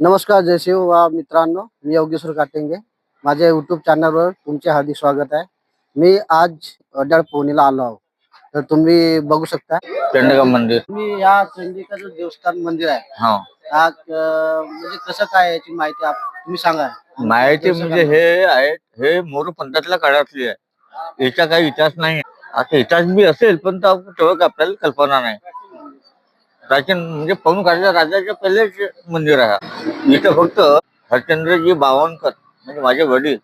नमस्कार जय शिव. वा मित्रांनो मी योगेश्वर काटेंगे. माझ्या युट्यूब चॅनलवर तुमचे हार्दिक स्वागत आहे. मी आज अड्याळ पोहणीला आलो आहोत. तर तुम्ही बघू शकता. चंडका मंदिर. तुम्ही या चंडिकाचं देवस्थान मंदिर आहे. हा. हा अं, म्हणजे कसं काय याची माहिती आप- तुम्ही सांगा. माहिती म्हणजे हे आहेत हे मोर पंथातल्या काळातली आहे. याचा काही इतिहास नाही आता इतिहास बी असेल पण तो तेवढं आपल्याला कल्पना नाही. प्राचीन म्हणजे पाहून काढल्या राजाच्या पहिलेच मंदिर आहे. इथं फक्त हरचंद्रजी बावनकर म्हणजे माझे वडील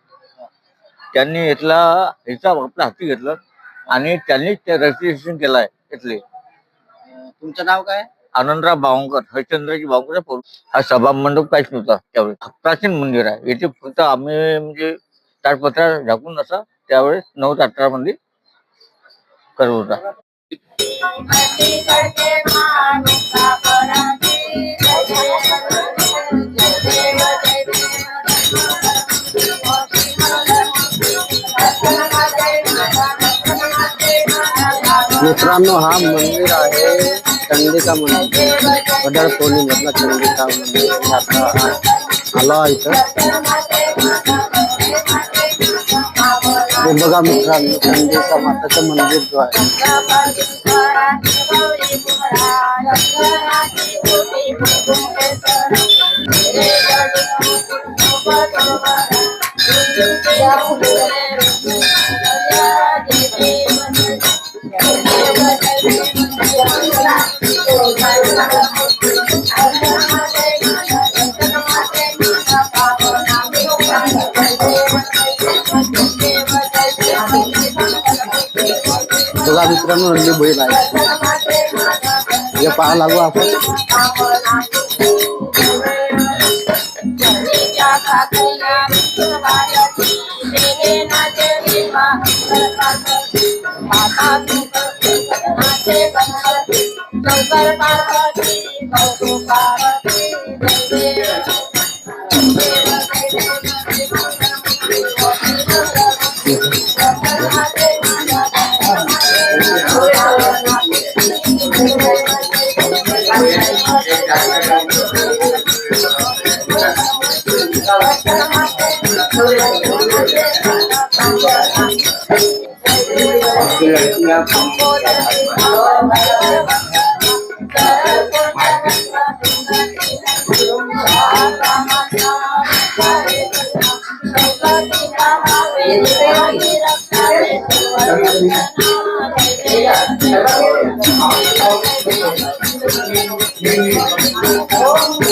त्यांनी इथला हिचा आपला हाती घेतलं आणि त्यांनी ते रजिस्ट्रेशन केलं आहे इथले. तुमचं नाव काय? आनंदराव बावनकर हरिश्चंद्रजी बावनकर हा सभा मंडप काहीच नव्हता त्यावेळेस प्राचीन मंदिर आहे. इथे फक्त आम्ही म्हणजे ताडपत्रा झाकून असा त्यावेळेस नऊ अठरा मध्ये करत होता. मित्रांनो हा मंदिर आहे चंडिका मंदिर. अड्याळ पोहणी मधला चंडिका मंदिर. आता आलो आहे इथं. हे बघा मित्रांनो चंडिका माताचं मंदिर जो आहे. चला मित्रांनो नंदी बैल आहे. हे पाहा लागू आपण. शंकर पार्वती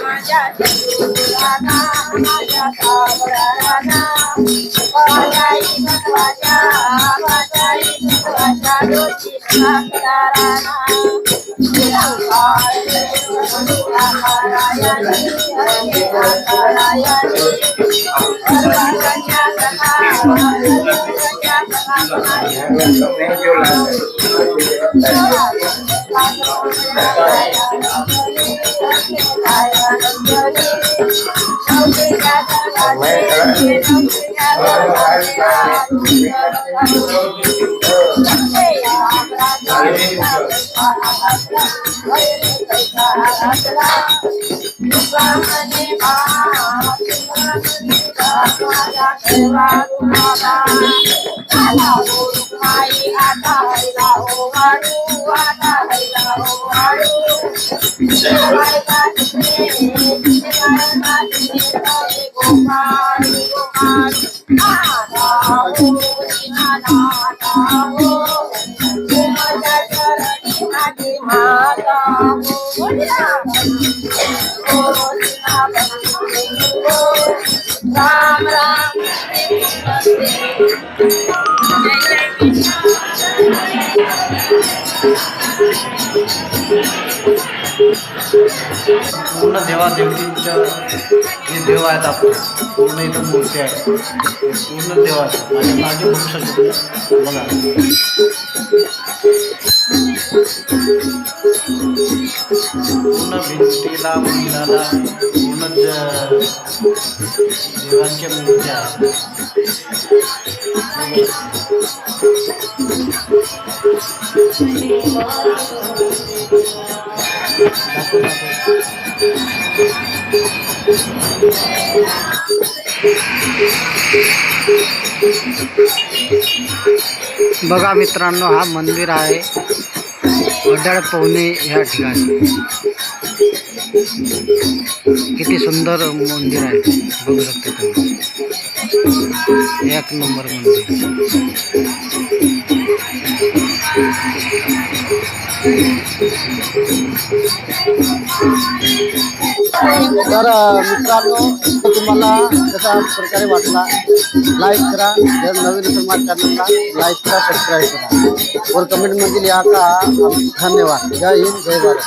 माझ्या चंदुराना माझ्या सावळा राणा माझ्याई तत्वाच्या माझ्याई तत्वाच्या दोषी साखरा राणा निरंकार निराकारायणी सखा आई आता हैला हो वाडू आता Oh, हो वाडू राम राम पूर्ण देवादेवतींच्या जे देव आहेत आपण पूर्ण इथं मूर्ती आहे पूर्ण देव आहे आणि माझे बघू शकतो बघा पूर्ण भिंतीला मंदिराला पूर्ण देवांच्या मूर्त्या आहेत. बघा मित्रांनो हा मंदिर आहे. वडाळ पवने ह्या ठिकाणी. किती सुंदर मंदिर आहे. बघू शकता तुम्ही. एक नंबर मंदिर. तर मित्रांनो तुम्हाला कशा प्रकारे वाटला लाईक करा. जर नवीन समाज माझ्या चॅनलला लाईक करा सबस्क्राईब करा. वर कमेंटमध्ये लिहा का धन्यवाद. जय हिंद जय भारत.